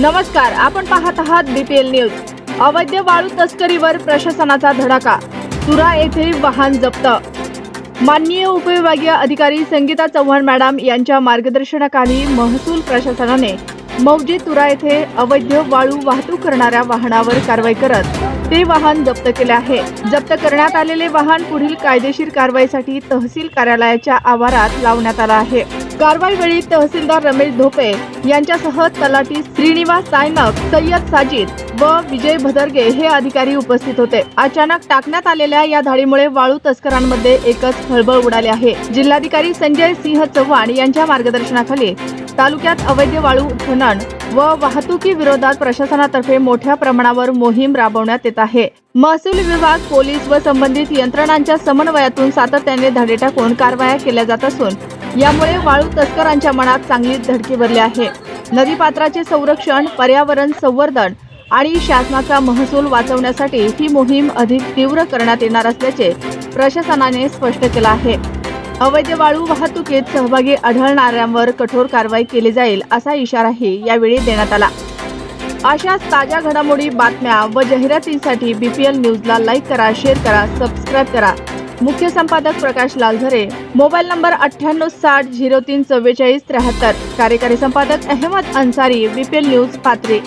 नमस्कार आपण पाहत आहात बीपीएल न्यूज अवैध वाळू तस्करीवर प्रशासनाचा धडाका तुरा येथे वाहन जप्त. माननीय उपविभागीय अधिकारी संगीता चव्हाण मॅडम यांच्या मार्गदर्शनाखाली महसूल प्रशासनाने मौजे तुरा येथे अवैध वाळू वाहतूक करणाऱ्या वाहनावर कारवाई करत ते वाहन जप्त केले आहे. जप्त करण्यात आलेले वाहन पुढील कायदेशीर कारवाईसाठी तहसील कार्यालयाच्या आवारात लावण्यात आलं आहे. कारवाई वेळी तहसीलदार रमेश धोपे यांच्यासह तलाठी श्रीनिवास सायनक सय्यद साजिद व विजय भदरगे हे अधिकारी उपस्थित होते. अचानक टाकण्यात आलेल्या या धाडीमुळे वाळू तस्करांमध्ये एकच खळबळ उडाली आहे. जिल्हाधिकारी संजय सिंह चव्हाण यांच्या मार्गदर्शनाखाली तालुक्यात अवैध वाळू उत्खनन व वाहतुकी विरोधात प्रशासनातर्फे मोठ्या प्रमाणावर मोहीम राबवण्यात येत आहे. महसूल विभाग पोलीस व संबंधित यंत्रणांच्या समन्वयातून सातत्याने धडे टाकून कारवाया केल्या जात असून यामुळे वाळू तस्करांच्या मनात चांगलीच धडकी भरली आहे. नदीपात्राचे संरक्षण पर्यावरण संवर्धन आणि शासनाचा महसूल वाचवण्यासाठी ही मोहीम अधिक तीव्र करण्यात येणार असल्याचे प्रशासनाने स्पष्ट केलं आहे. अवैध वाळू वाहतुकीत सहभागी आढळणाऱ्यांवर कठोर कारवाई केली जाईल असा इशाराही यावेळी देण्यात आला. अशाच ताज्या घडामोडी बातम्या व जाहिरातींसाठी बीपीएल न्यूजला लाईक करा शेअर करा सबस्क्राईब करा. मुख्य संपादक प्रकाश लालझरे. मोबाईल नंबर अठ्ठ्याण्णव साठ झिरो तीन चव्वेचाळीस त्र्याहत्तर. कार्यकारी संपादक अहमद अन्सारी बीपीएल न्यूज पात्रे